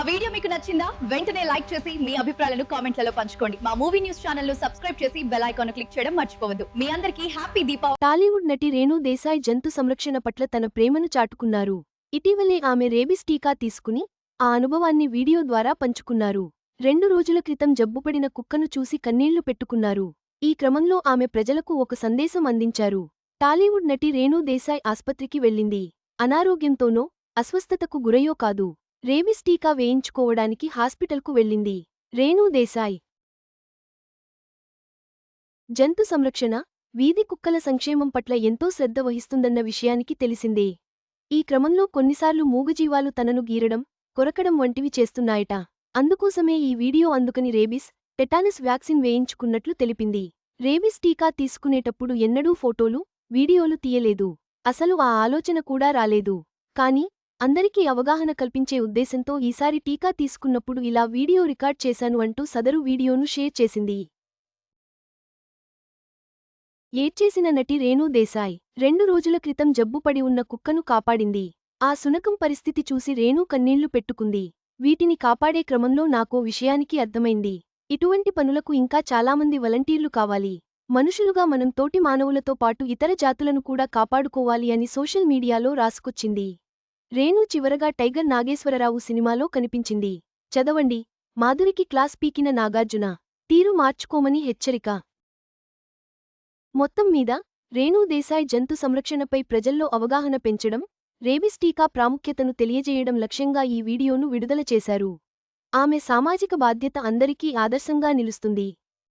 మా వీడియో మీకు నచ్చిందా? వెంటనే లైక్ చేసి మీ అభిప్రాయాలను కామెంట్లలో పంచుకోండి. మా మూవీ న్యూస్ ఛానల్ను సబ్స్క్రైబ్ చేసి బెల్ ఐకాన్ క్లిక్ చేయడం మర్చిపోవద్దు. మీ అందరికీ హ్యాపీ దీపావళి. టాలీవుడ్ నటి రేణు దేశాయ్ జంతు సంరక్షణ పట్ల తన ప్రేమను చాటుకున్నారు. ఇటీవలే ఆమె రేబిస్ టీకా తీసుకుని ఆ అనుభవాన్ని వీడియో ద్వారా పంచుకున్నారు. రెండు రోజుల క్రితం జబ్బుపడిన కుక్కను చూసి కన్నీళ్ళు పెట్టుకున్నారు. ఈ క్రమంలో ఆమె ప్రజలకు ఒక సందేశం అందించారు. టాలీవుడ్ నటి రేణు దేశాయ్ ఆస్పత్రికి వెళ్ళింది. అనారోగ్యంతోనో అస్వస్థతకు గురయో కాదు. రేబిస్ టీకా వేయించుకోవడానికి హాస్పిటల్కు వెళ్ళింది. రేణూ దేశాయ్. జంతు సంరక్షణ వీధి కుక్కల సంక్షేమం పట్ల ఎంతో శ్రద్ధ వహిస్తుందన్న విషయానికి తెలిసిందే. ఈ క్రమంలో కొన్నిసార్లు మూగజీవాలు తనను గీరడం కొరకడం వంటివి చేస్తున్నాయట. అందుకోసమే ఈ వీడియో అందుకని రేబిస్ టెటానస్ వ్యాక్సిన్ వేయించుకున్నట్లు తెలిపింది. రేబిస్ టీకా తీసుకునేటప్పుడు ఎన్నడూ ఫోటోలు వీడియోలు తీయలేదు. అసలు ఆ ఆలోచన కూడా రాలేదు. కాని అందరికీ అవగాహన కల్పించే ఉద్దేశంతో ఈసారి టీకా తీసుకున్నప్పుడు ఇలా వీడియో రికార్డ్ చేశాను అంటూ సదరు వీడియోను షేర్ చేసింది. ఏడ్చేసిన నటి రేణూ దేశాయ్ రెండు రోజుల క్రితం జబ్బుపడి ఉన్న కుక్కను కాపాడింది. ఆ సునకం పరిస్థితి చూసి రేణూ కన్నీళ్ళు పెట్టుకుంది. వీటిని కాపాడే క్రమంలో నాకో విషయానికి అర్థమైంది. ఇటువంటి పనులకు ఇంకా చాలామంది వలంటీర్లు కావాలి. మనుషులుగా మనం తోటి మానవులతో పాటు ఇతర జాతులను కూడా కాపాడుకోవాలి అని సోషల్ మీడియాలో రాసుకొచ్చింది. రేణు చివరగా టైగర్ నాగేశ్వరరావు సినిమాలో కనిపించింది. చదవండి. మాధురికి క్లాస్ పీకిన నాగార్జున. తీరు మార్చుకోమని హెచ్చరిక. మొత్తం మీద రేణు దేశాయ్ జంతు సంరక్షణపై ప్రజల్లో అవగాహన పెంచడం రేబిస్ టీకా ప్రాముఖ్యతను తెలియజేయడం లక్ష్యంగా ఈ వీడియోను విడుదల చేశారు. ఆమె సామాజిక బాధ్యత అందరికీ ఆదర్శంగా నిలుస్తుంది.